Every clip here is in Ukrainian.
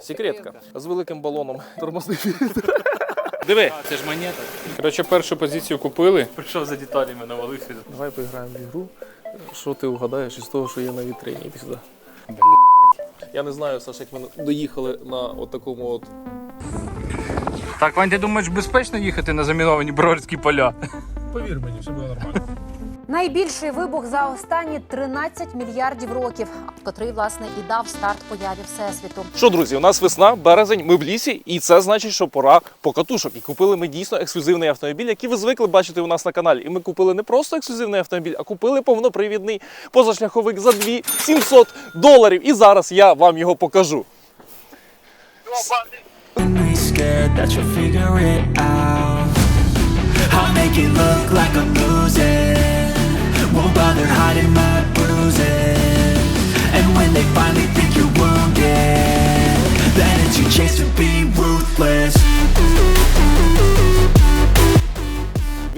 Секретка. З великим балоном тормозний фільтр. Диви. Це ж монета. Коротше, першу позицію купили. Прийшов за деталями, навалився. Давай поіграємо в ігру. Що ти угадаєш із того, що є на вітрині? Іди сюди. Я не знаю, Саша, як ми доїхали на от такому от. Так, Вань, ти думаєш, безпечно їхати на заміновані Броварські поля? Повір мені, все буде нормально. Найбільший вибух за останні 13 мільярдів років, котрий власне і дав старт появі всесвіту. Що, друзі, у нас весна, березень, ми в лісі, і це значить, що пора покатушок. І купили ми дійсно ексклюзивний автомобіль, який ви звикли бачити у нас на каналі. І ми купили не просто ексклюзивний автомобіль, а купили повнопривідний позашляховик за 2700 доларів. І зараз я вам його покажу. I'll make it look like I'm losing. Won't bother hiding my bruises. And when they finally think you're wounded, then it's your chance to be ruthless.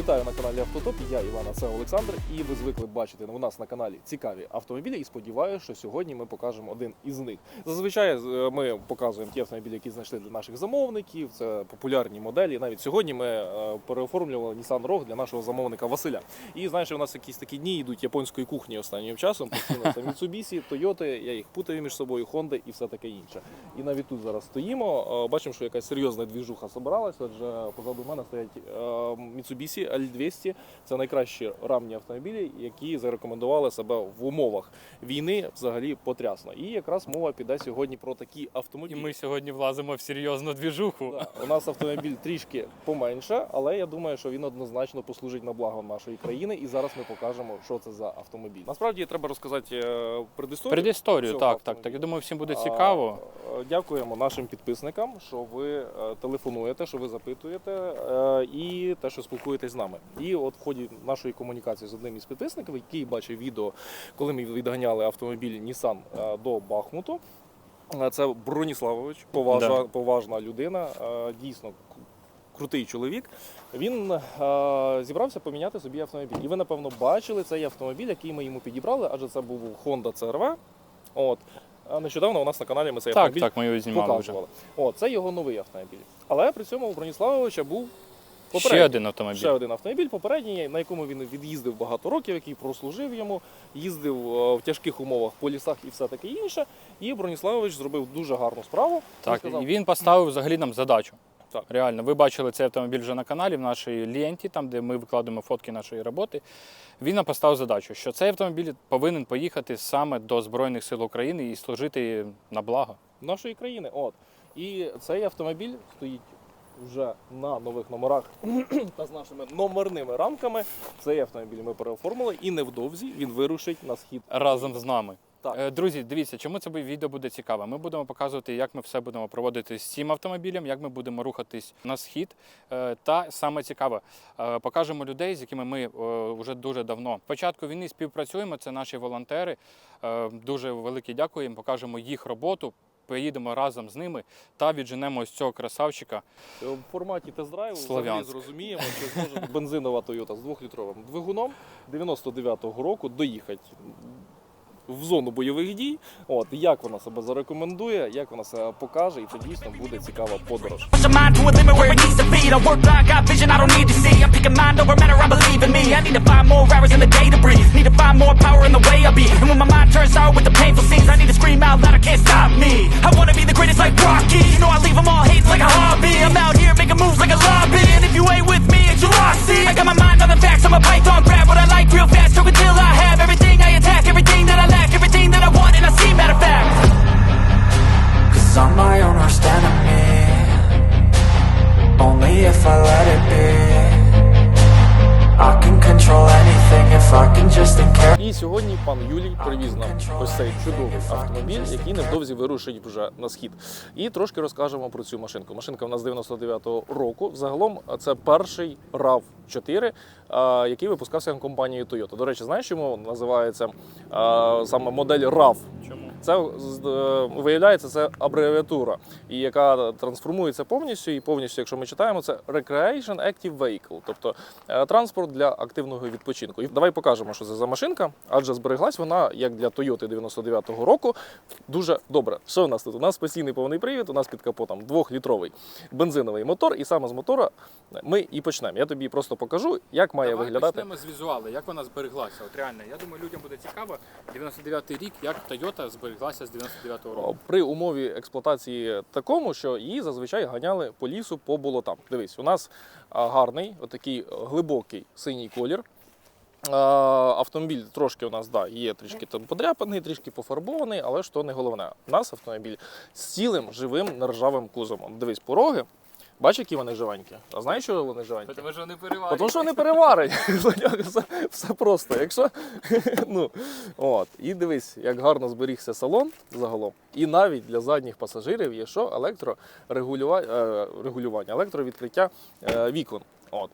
Вітаю на каналі Автотоп. Я Івана, це Олександр. І ви звикли бачити у нас на каналі цікаві автомобілі. І сподіваюся, що сьогодні ми покажемо один із них. Зазвичай е, ми показуємо ті автомобілі, які знайшли для наших замовників. Це популярні моделі. Навіть сьогодні ми е, переоформлювали Nissan Rogue для нашого замовника Василя. І знаєш, у нас якісь такі дні йдуть японської кухні останнім часом. Постійно це Mitsubishi, Toyota, я їх путаю між собою, Honda і все таке інше. І навіть тут зараз стоїмо. е, Бачимо, що якась серйозна двіжуха собиралась, адже позаду мене стоять Mitsubishi L200. Це найкращі рамні автомобілі, які зарекомендували себе в умовах війни взагалі потрясно. І якраз мова піде сьогодні про такі І автомобілі. ми сьогодні влазимо в серйозну двіжуху. Да, у нас автомобіль трішки поменше, але я думаю, що він однозначно послужить на благо нашої країни. І зараз ми покажемо, що це за автомобіль. Насправді треба розказати е, предісторію. Предісторію, так, так, автомобіля. так. Я думаю, всім буде цікаво. е, Дякуємо нашим підписникам, що ви е, телефонуєте, що ви запитуєте і те, що спілкуєтесь з нами. І от в ході нашої комунікації з одним із підписників, який бачив відео, коли ми відганяли автомобіль Nissan е, до Бахмуту. е, Це Броніславович, поважна, Да. поважна людина, е, дійсно крутий чоловік. Він е, зібрався поміняти собі автомобіль. І ви, напевно, бачили цей автомобіль, який ми йому підібрали, адже це був Honda CRV. От. Нещодавно у нас на каналі ми цей Так, автомобіль так, ми його знімали вже. О, це його новий автомобіль. Але при цьому у Броніславовича був Ще один автомобіль. Ще один автомобіль попередній, на якому він від'їздив багато років, який прослужив йому, їздив е, в тяжких умовах по лісах і все таке інше. І Броніславович зробив дуже гарну справу. Він Так, сказав, і він поставив взагалі нам задачу. Так. Реально, ви бачили цей автомобіль вже на каналі, в нашій ленті, там де ми викладаємо фотки нашої роботи. Він нам поставив задачу, що цей автомобіль повинен поїхати саме до Збройних сил України і служити на благо. нашої країни. От. І цей автомобіль стоїть вже на нових номерах та з нашими номерними рамками. Цей автомобіль ми переоформили і невдовзі він вирушить на схід. разом з нами. Так. Е, Друзі, дивіться, чому це відео буде цікаве. Ми будемо показувати, як ми все будемо проводити з цим автомобілем, як ми будемо рухатись на схід. Е, Та саме цікаве, е, покажемо людей, з якими ми вже дуже давно. Початку війни співпрацюємо. Це наші волонтери. Дуже велике дякую їм. Покажемо їх роботу. Поїдемо разом з ними та відженемо ось цього красавчика. В форматі тест-драйву взагалі зрозуміємо, що зможе бензинова Toyota з 2-літровим двигуном 99-го року доїхати в зону бойових дій. От як вона себе зарекомендує, як вона себе покаже, і це дійсно буде цікава подорож. To find more power in the way I be. And when my mind turns sour with the painful scenes, I need to scream out loud, I can't stop me. I wanna be the greatest like Rocky. You know I leave them all hating like a hobby. I'm out here making moves like a lobby. And if you ain't with me, it's your loss. See, I got my mind on the facts, I'm a python. Grab what I like real fast, choke until I have everything I attack, everything that I lack, everything that I want, and I see matter of fact. Cause I'm my own worst enemy Only if I let it be I can control anything if I can just care І сьогодні пан Юлій привіз нам ось цей чудовий автомобіль, який невдовзі вирушить вже на схід. І трошки розкажемо про цю машинку. Машинка в нас 99-го року. Загалом це перший rav 4 який випускався компанією Toyota. До речі, знаєш, чому називається саме модель RAV? Чому? Це е, виявляється, це абревіатура, яка трансформується повністю. І повністю, якщо ми читаємо, це Recreation Active Vehicle, тобто е, транспорт для активного відпочинку. І давай покажемо, що це за машинка. адже збереглась вона, як для Toyota 99-го року, дуже добре. Що у нас тут? У нас постійний повний привід, у нас під капотом двохлітровий бензиновий мотор, і саме з мотора ми і почнемо. Я тобі просто покажу, як має Давай виглядати. почнемо з візуалу, як вона збереглася. От реально, я думаю, людям буде цікаво. 99-й рік, як Toyota збереглася з 99-го року. При умові експлуатації такому, що її зазвичай ганяли по лісу по болотам. Дивись, у нас гарний, отакий глибокий синій колір. Автомобіль трошки у нас да, є трішки там подряпаний, трішки пофарбований, але ж то не головне. У нас автомобіль з цілим живим нержавим кузовом. Дивись, пороги. Бачиш, які вони живенькі? А знаєш, що вони живенькі? Тому що вони переварені. Тому що вони переварені. Все, все просто. Якщо ну от і дивись, як гарно зберігся салон загалом. І навіть для задніх пасажирів є що електрорегулювання, е, електровідкриття е, вікон. От.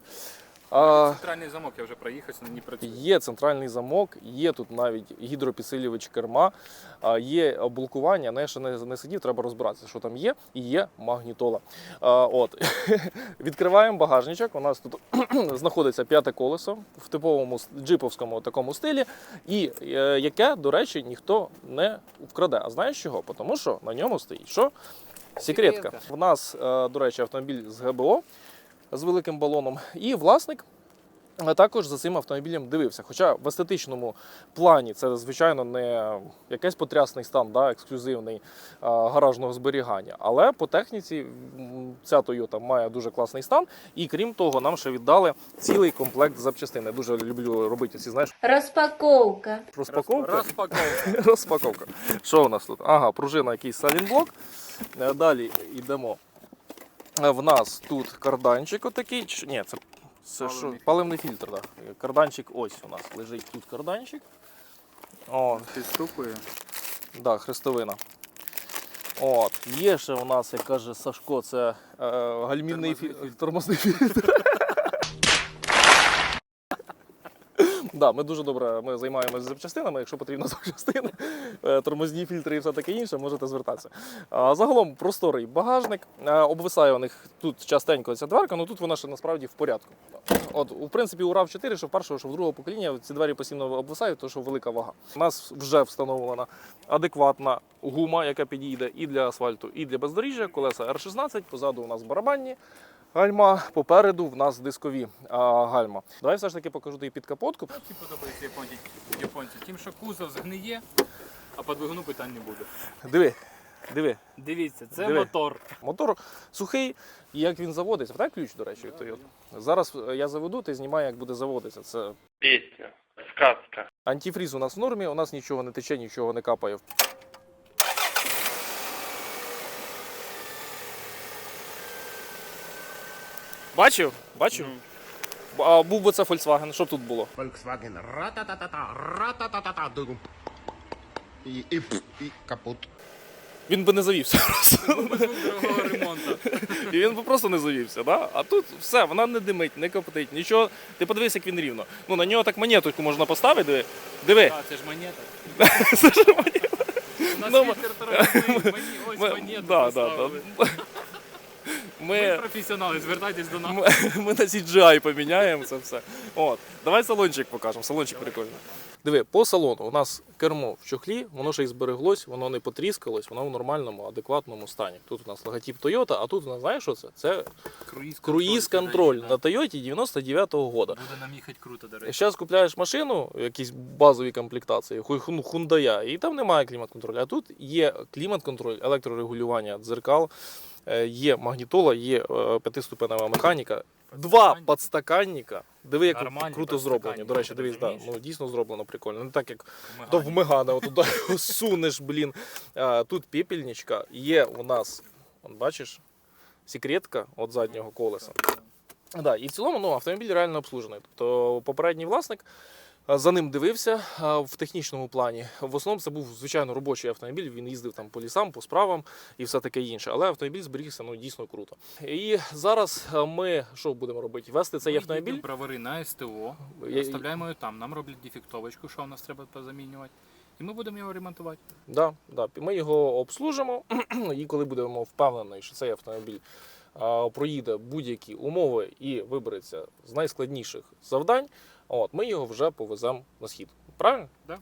А, Центральний замок я вже проїхався, ній працює. Є центральний замок, є тут навіть гідропідсилювач керма, а, є блокування. Не, ще не, не сидів, треба розбиратися, що там є, і є магнітола. А, От. Відкриваємо багажничок. У нас тут знаходиться п'яте колесо в типовому джиповському такому стилі, і е, яке, до речі, ніхто не вкраде. А знаєш чого? Тому що на ньому стоїть що? Секретка. Секретка. У нас, е, до речі, автомобіль з ГБО з великим балоном, і власник. Також за цим автомобілем дивився. Хоча в естетичному плані це, звичайно, не якийсь потрясний стан, да, ексклюзивний а, гаражного зберігання. Але по техніці ця Toyota має дуже класний стан. І крім того, нам ще віддали цілий комплект запчастин. Я дуже люблю робити ці, знаєш, Распаковка. розпаковки. Розпаковка. Розпаковка. Що у нас тут? Ага, пружина, якийсь салінблок. Е, Далі йдемо. Е, В нас тут карданчик отакий. Ні, це, це що? Паливний фільтр, так. Карданчик ось у нас лежить тут карданчик. О, Підступує. да, хрестовина. От. Є ще у нас, як каже Сашко, це е, гальмінний фільтр. Тормозний фільтр. Да, ми дуже добре ми займаємося запчастинами. Якщо потрібно запчастини, е, тормозні фільтри і все таке інше, можете звертатися. Загалом просторий багажник. Е, Обвисає у них тут частенько ця дверка, але тут вона ще насправді в порядку. От, у принципі, у rav 4 що в першого, що в другого покоління ці двері постійно обвисають, тому що велика вага. У нас вже встановлена адекватна гума, яка підійде і для асфальту, і для бездоріжжя. Колеса R16, позаду у нас барабанні. Гальма, попереду в нас дискові а, гальма. Давай все ж таки покажу тобі під капотку. Подобається японці, японці. Тим, що кузов згниє, а по двигуну питань не буде. Диви, диви. Дивіться, це Диви. мотор. Мотор сухий, і як він заводиться. Втай ключ, до речі, від Toyota. Зараз е, я заведу, ти знімай, як буде заводитися. Це Песня, сказка. антифріз у нас в нормі, у нас нічого не тече, нічого не капає. Бачив? Бачив? А був би це Volkswagen, що б тут було? Volkswagen ра-та-та-та-та, ра-та-та-та-та. І, і, і капут. Він би не завівся просто. Ремонту. І він би просто не завівся. Да? А тут все, вона не димить, не коптить, нічого. Ти подивись, як він рівно. Ну, на нього так монеточку можна поставити. Диви. Диви. А, це ж монета. Це ж монета. У нас Ну, фільтр торгівний, мені ось монету да, да, поставили. Ми професіонали, звертайтесь до нас. ми, ми на CGI поміняємо це все. От. Давай салончик покажемо. Салончик прикольний. Диви, по салону у нас кермо в чохлі, воно ще й збереглось, воно не потріскалось, воно в нормальному, адекватному стані. Тут у нас логотип Toyota, а тут у нас знаєш що це? Це круїз-контроль на Toyota 99-го года. Буде нам їхати круто, до речі. Зараз купляєш машину, якісь базові комплектації, ну, хундая, і там немає клімат-контролю. А тут є клімат-контроль, електрорегулювання дзеркал, є магнітола, є е, п'ятиступенева механіка. Два підстаканника. Диви, як Нормальні круто зроблені. До речі, дивись, да, ну, дійсно зроблено прикольно. Не так, як Мигання. то в Мегана, його сунеш, блін. А, тут пепельничка, є у нас, от бачиш, секретка від заднього колеса. Да, і в цілому ну, автомобіль реально обслужений. Тобто попередній власник за ним дивився в технічному плані. В основному це був звичайно робочий автомобіль. Він їздив там по лісам, по справам і все таке інше. Але автомобіль зберігся ну дійсно круто. І зараз ми що будемо робити? Вести цей Ми автомобіль. бровари на СТО, оставляємо його там, нам роблять дефектовочку, що у нас треба позамінювати. І ми будемо його ремонтувати. Да, да. Ми його обслужимо, і коли будемо впевнені, що цей автомобіль проїде будь-які умови і вибереться з найскладніших завдань, от, ми його вже повеземо на схід. Правильно? Да.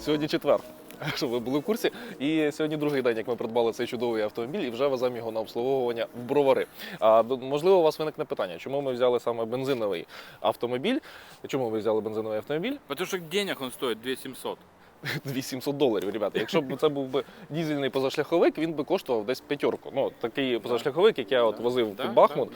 Сьогодні четвер, щоб ви були в курсі. І сьогодні другий день, як ми придбали цей чудовий автомобіль і вже веземо його на обслуговування в бровари. А можливо, у вас виникне питання, чому ми взяли саме бензиновий автомобіль? Чому ви взяли бензиновий автомобіль? Потому что денег он стоит 2700. 2700 доларів, ребята. Якщо б це був би дізельний позашляховик, він би коштував десь п'ятерку. Ну, такий позашляховик, як я от возив Да, під Бахмут.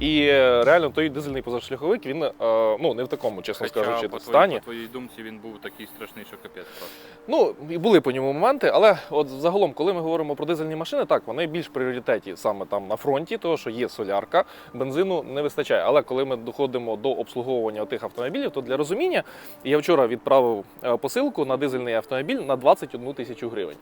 І е, реально той дизельний позашляховик, він е, ну не в такому, чесно Хоча, скажучи, по, стані. по твоїй думці він був такий страшний, що капець просто. Ну, і були по ньому моменти, але от загалом, коли ми говоримо про дизельні машини, так вони більш в пріоритеті саме там на фронті, того що є солярка, бензину не вистачає. Але коли ми доходимо до обслуговування тих автомобілів, то для розуміння я вчора відправив е, посилку на дизельний автомобіль на 21 тисячу гривень.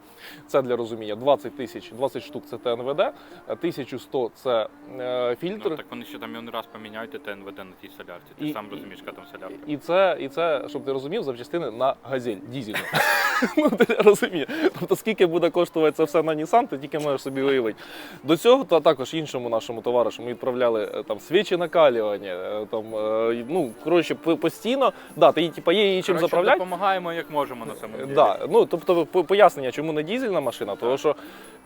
Це для розуміння 20 тисяч, 20 штук це ТНВД, е, 1100 це е, фільтр. Ну, так вони ще там один раз поміняють ТНВД на тій солярці. Ти І- сам розумієш, яка там солярка. І це, і це, щоб ти розумів, запчастини на газель дізельну. ну, ти розумієш. Тобто, скільки буде коштувати це все на Nissan, ти тільки можеш собі уявити. До цього та також іншому нашому товаришу ми відправляли е, там свічі накалювання. е, Там, е, ну, коротше, по- постійно. Да, ти, типа, є її чим Коротше, заправляти. допомагаємо як можемо на самому деле. Да, ну тобто по- пояснення, чому не дізельна машина, тому що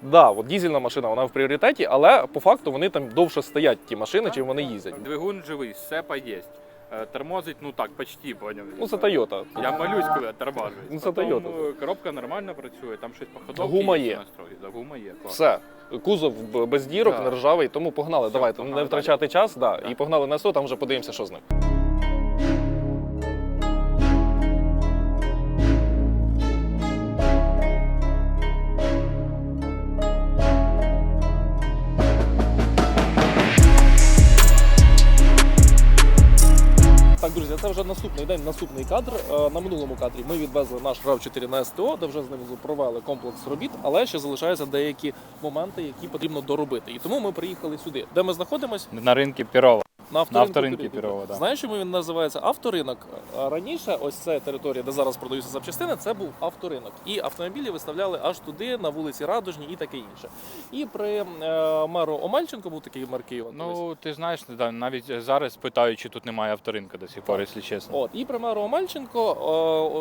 да, от дізельна машина вона в пріоритеті, але по факту вони там довше стоять ті машини, чим вони їздять. Двигун живий, сепа є. Е, Тормозить, ну так, почти, поняв. Ну це Toyota. Я молюсь, коли тормажують. Ну, це Toyota. е, Коробка нормально працює, там щось по ходовці Гума є. Да, гума є, клас. Все. Кузов без дірок, Да. не ржавий, тому погнали. Давайте погнали не втрачати час, да, Да. і погнали на СО, там вже подивимося, що з ним. Наступний день, наступний кадр. Е, На минулому кадрі ми відвезли наш rav 4 на СТО, де вже з ним провели комплекс робіт, але ще залишаються деякі моменти, які потрібно доробити. І тому ми приїхали сюди. Де ми знаходимося? На ринку Пірова. На авторинку, авторинку Пирогова. Пірогова, да. Знаєш, чому він називається авторинок? Раніше, ось ця територія, де зараз продаються запчастини, це був авторинок. І автомобілі виставляли аж туди, на вулиці Радужні і таке інше. І при е, меру Омельченко був такий мер Києва. колись. Ну, ти знаєш, навіть зараз питають, чи тут немає авторинка до сих пор, якщо чесно. От і при меру Омельченко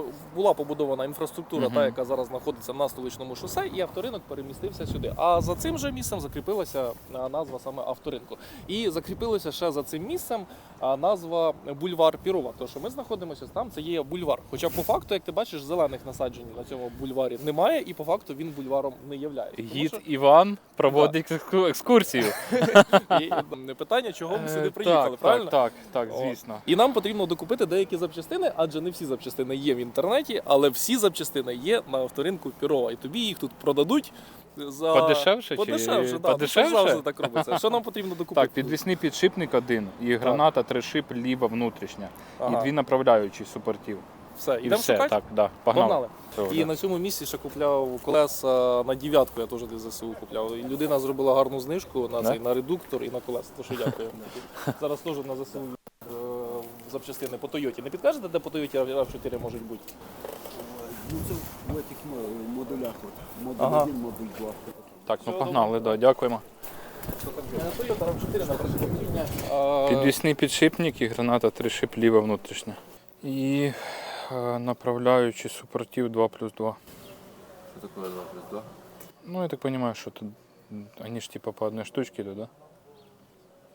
е, була побудована інфраструктура, Мгм. та яка зараз знаходиться на столичному шосе, і авторинок перемістився сюди. А за цим же місцем закріпилася е, назва саме авторинку. І закріпилася ще за цим місцем а, назва бульвар Пірова. Тому що ми знаходимося там, це є бульвар. Хоча по факту, як ти бачиш, зелених насаджень на цьому бульварі немає, і по факту він бульваром не. Тому Гід що Іван проводить екскурсію- екскурсію. і, е, питання, чого ми сюди Е, приїхали, правильно? Так, так, звісно. І нам потрібно докупити деякі запчастини, адже не всі запчастини є в інтернеті, але всі запчастини є на авторинку Пірова. І тобі їх тут продадуть за Подешевше чи- подешевше, да. подешевше? Ну, це завжди так робиться. Що нам потрібно докупити? Так, підвісний підшипник один, і граната, три шип, ліва внутрішня, Ага. і дві направляючі супортів. все, І все, шукати. так, да, погнали. Погнали. Все, І да. на цьому місці ще купляв колеса на дев'ятку, я теж десь ЗСУ купляв. І людина зробила гарну знижку на цей на редуктор і на колеса. То що дякую. Зараз теж на ЗСУ е, запчастини по Тойоті. Не підкажете, де по Тойоті RAV4 можуть бути? Ну, це в этих модулях. От. Модуль Ага. 1, модуль 2. Так, ну погнали, да, дякуємо. Toyota RAV4 на покоління. А, Підвісний підшипник і граната три шип, ліва внутрішня. І е, направляючі супортів 2 плюс 2. Що таке 2 плюс 2? Ну, я так розумію, що тут м, они ж типа по одной штучке идут, да?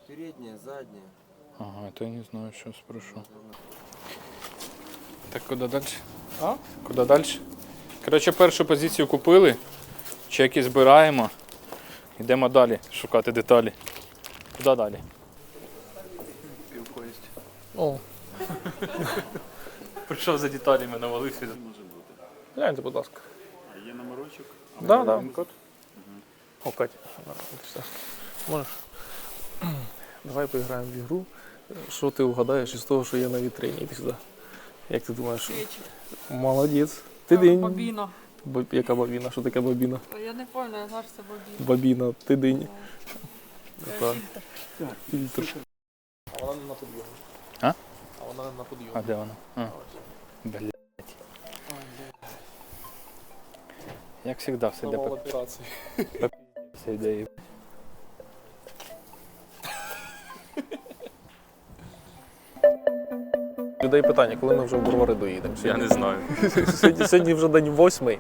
Передня, задня. Ага, это я не знаю, сейчас спрошу. Так, куди далі? А? Куди далі? Коротше, першу позицію купили, чеки збираємо. Йдемо далі шукати деталі. Куди далі? Півкоїсть. О, Прийшов за деталями, навалився. гляньте, будь ласка. Є номерочок? Да, да. Код? О, Катя, можеш? Давай поіграємо в ігру. Що ти вгадаєш із того, що є на вітрині? Іди сюди. Як ти думаєш? Молодець. Ти день. Бобіна. Бо- Яка бабіна? Що таке бабіна? Я не пам'ятаю, я знаю, що це бобіна. Бабіна, ти день. Так. Фільтр. А вона не на підйомі. А? А вона не на підйомі. А де вона? А. Блять. Як завжди, все йде по операції. все йде. Людей питання, коли ми вже в Бровари доїдемо? Я не знаю. Сьогодні, сьогодні вже день восьмий.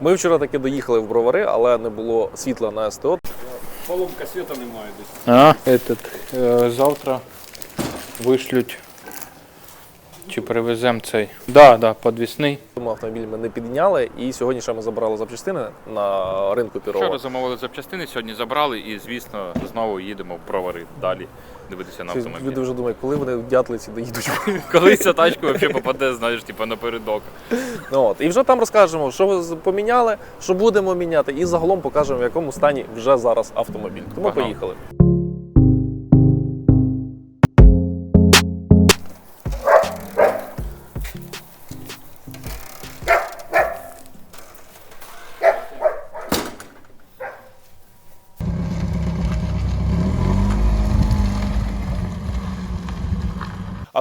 Ми вчора таки доїхали в Бровари, але не було світла на СТО. Поломка света немає десь. А, этот, э, завтра вишлють. Чи перевеземо цей? Да, да, підвісний. Тому автомобіль ми не підняли, і сьогодні ще ми забрали запчастини на ринку Пірова. Вчора замовили запчастини, сьогодні забрали і, звісно, знову їдемо в бровари далі дивитися на автомобіль. Люди вже думають, коли вони в дятлиці доїдуть. Коли ця тачка взагалі попаде, знаєш, типу напередок. Ну, От. І вже там розкажемо, що поміняли, що будемо міняти, і загалом покажемо, в якому стані вже зараз автомобіль. Тому Погнали. поїхали.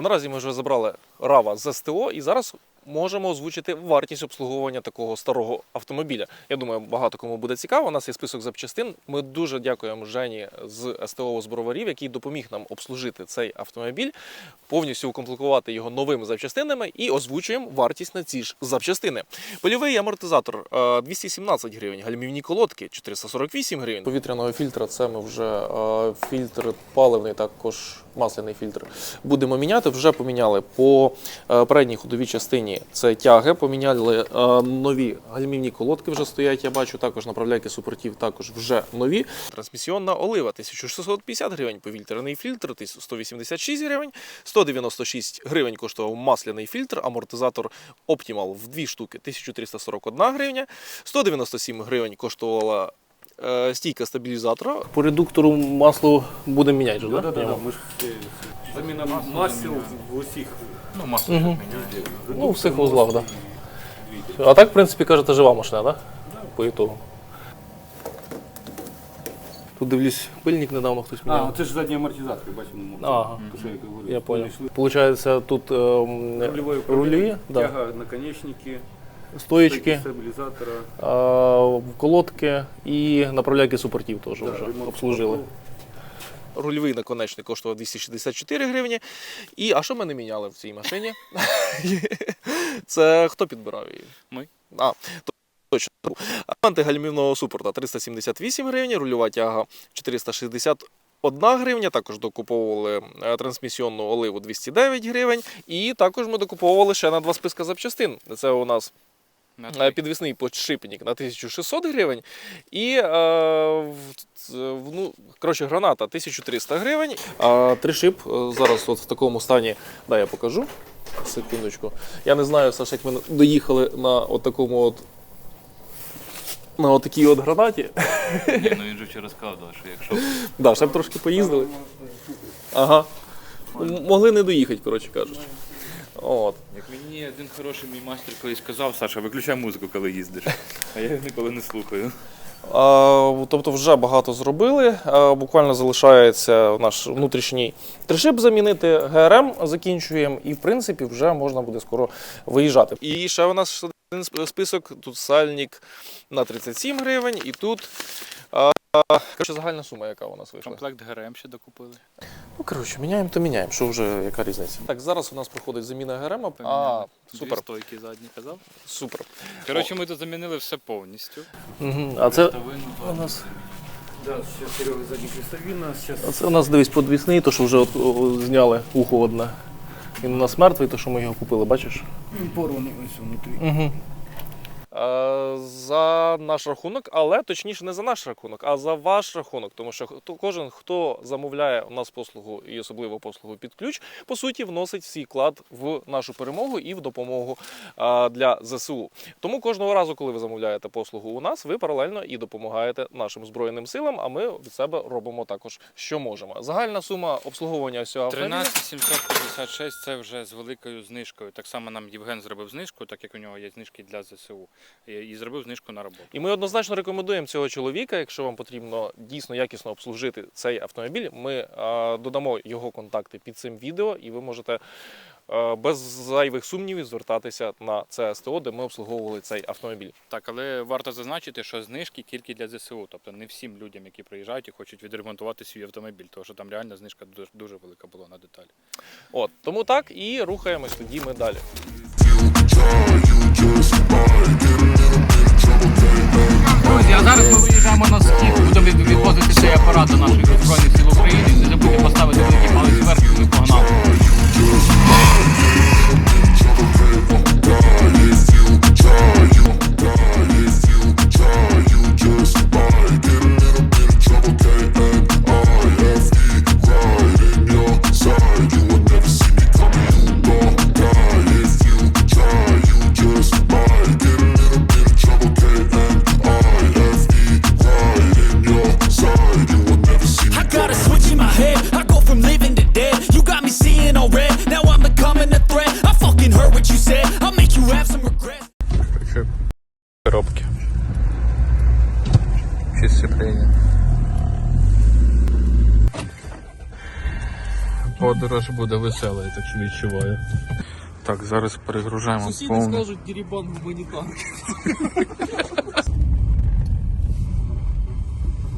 Наразі ми вже забрали рава з СТО і зараз можемо озвучити вартість обслуговування такого старого автомобіля. Я думаю, багато кому буде цікаво. У нас є список запчастин. Ми дуже дякуємо Жені з СТО з Броварів, який допоміг нам обслужити цей автомобіль, повністю укомплектувати його новими запчастинами і озвучуємо вартість на ці ж запчастини. Польовий амортизатор е, 217 гривень, гальмівні колодки 448 гривень. Повітряного фільтра це ми вже е, фільтр паливний, також масляний фільтр. Будемо міняти. Вже поміняли по е, передній ходовій частині. Це тяги. Поміняли е, нові гальмівні колодки. Вже стоять. Я бачу також направляйки супортів. Також вже нові. Трансмісіонна олива 1650 гривень. Повітряний фільтр 186 гривень. 196 гривень коштував масляний фільтр. Амортизатор Optimal в дві штуки 1341 гривня. 197 гривень коштувала. Е, Стійка стабілізатора. По редуктору масло будемо міняти, ж, Да, да, да, ми ж заміна масел в усіх. Ну, масло міняє. Ну, у всіх вузлах, так. Да. А так, в принципі, кажете, жива машина, так? Да? По ітогу. Тут дивлюсь, пильник недавно хтось А, це ж задні амортизатори, бачимо. Ага, То, що я говорю. я понял. Получається, тут Рульове рулі, да. тяга, наконечники, стоїчки, стабілізатора. е, колодки і направляйки супортів теж да, вже обслужили. Рульовий наконечник коштував 264 гривні. І, а що ми не міняли в цій машині? Це хто підбирав її? Ми. А, точно. Елементи гальмівного супорта 378 гривень, рульова тяга 461 гривня. Також докуповували е, трансмісіонну оливу 209 гривень. І також ми докуповували ще на два списка запчастин. Це у нас На Е, підвісний подшипник на 1600 гривень і е, в- в- ну, коротше, граната 1300 гривень. А тришип е, зараз от в такому стані, да, я покажу. Секундочку. Я не знаю, Саш, як ми доїхали на от такому от на отакій от гранаті. Ні, ну він же вчора сказав, що якщо Да, ще б трошки поїздили. Ага. М- Могли не доїхати, коротше кажучи. От. Як мені один хороший мій майстер колись сказав, Саша, виключай музику, коли їздиш. А я її ніколи не слухаю. А, Тобто вже багато зробили. А, Буквально залишається наш внутрішній тришип замінити. ГРМ закінчуємо, і в принципі вже можна буде скоро виїжджати. І ще у нас один список. Тут сальник на 37 гривень, і тут. Коротше, загальна сума, яка у нас вийшла. Комплект ГРМ ще докупили. Ну, коротше, міняємо, то міняємо. Що вже яка різниця? Так, зараз у нас проходить заміна ГРМ. А, супер, Дві стойки задні казав. супер. Коротше, ми тут замінили все повністю. Угу. А це у нас. Да, зараз Серега задні крестовина, зараз А це у нас дивись подвісний, то що вже от, о, зняли ухо одне. Він у нас мертвий, то що ми його купили, бачиш? порваний ось внутрі. Угу. За наш рахунок, але точніше не за наш рахунок, а за ваш рахунок. Тому що кожен, хто замовляє у нас послугу і особливо послугу під ключ, по суті, вносить свій вклад в нашу перемогу і в допомогу для ЗСУ. Тому кожного разу, коли ви замовляєте послугу у нас, ви паралельно і допомагаєте нашим збройним силам. А ми від себе робимо також, що можемо. Загальна сума обслуговування цього автомобіля 13 756 це вже з великою знижкою. Так само нам Євген зробив знижку, так як у нього є знижки для ЗСУ. І зробив знижку на роботу. І ми однозначно рекомендуємо цього чоловіка, якщо вам потрібно дійсно якісно обслужити цей автомобіль. Ми додамо його контакти під цим відео, і ви можете без зайвих сумнівів звертатися на це СТО, де ми обслуговували цей автомобіль. Так, але варто зазначити, що знижки тільки для ЗСУ, тобто не всім людям, які приїжджають і хочуть відремонтувати свій автомобіль, тому що там реальна знижка дуже, дуже велика була на деталі. От тому так і рухаємось тоді ми далі. Друзі, а зараз ми виїжджаємо на схід, будемо відвозити цей апарат до наших Збройних сил України. Не забудьте поставити великий палець вверх, ми погнали. Буде весела, я так відчуваю. Так, зараз перегружаємо повністю. скажуть дерибан гуманітарки.